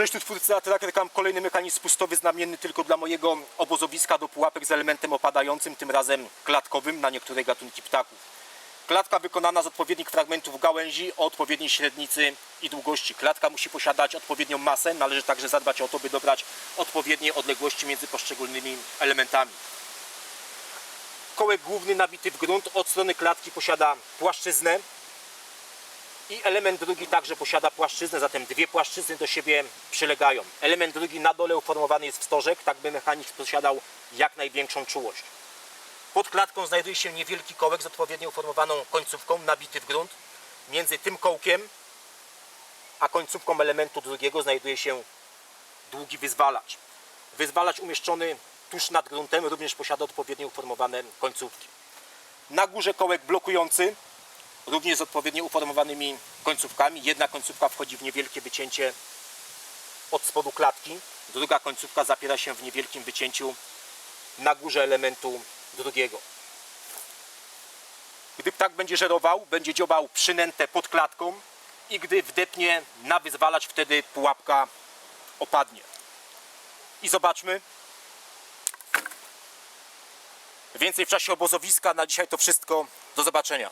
Cześć, tu twórca Tracker Cam, kolejny mechanizm spustowy znamienny tylko dla mojego obozowiska do pułapek z elementem opadającym, tym razem klatkowym na niektóre gatunki ptaków. Klatka wykonana z odpowiednich fragmentów gałęzi o odpowiedniej średnicy i długości. Klatka musi posiadać odpowiednią masę, należy także zadbać o to, by dobrać odpowiednie odległości między poszczególnymi elementami. Kołek główny nabity w grunt od strony klatki posiada płaszczyznę, i element drugi także posiada płaszczyznę, zatem dwie płaszczyzny do siebie przylegają. Element drugi na dole uformowany jest w stożek, tak by mechanizm posiadał jak największą czułość. Pod klatką znajduje się niewielki kołek z odpowiednio uformowaną końcówką, nabity w grunt. Między tym kołkiem a końcówką elementu drugiego znajduje się długi wyzwalacz. Wyzwalacz umieszczony tuż nad gruntem również posiada odpowiednio uformowane końcówki. Na górze kołek blokujący, również z odpowiednio uformowanymi końcówkami. Jedna końcówka wchodzi w niewielkie wycięcie od spodu klatki, druga końcówka zapiera się w niewielkim wycięciu na górze elementu drugiego. Gdy ptak będzie żerował, będzie dziobał przynętę pod klatką i gdy wdepnie na wyzwalacz, wtedy pułapka opadnie. I zobaczmy. Więcej w czasie obozowiska. Na dzisiaj to wszystko. Do zobaczenia.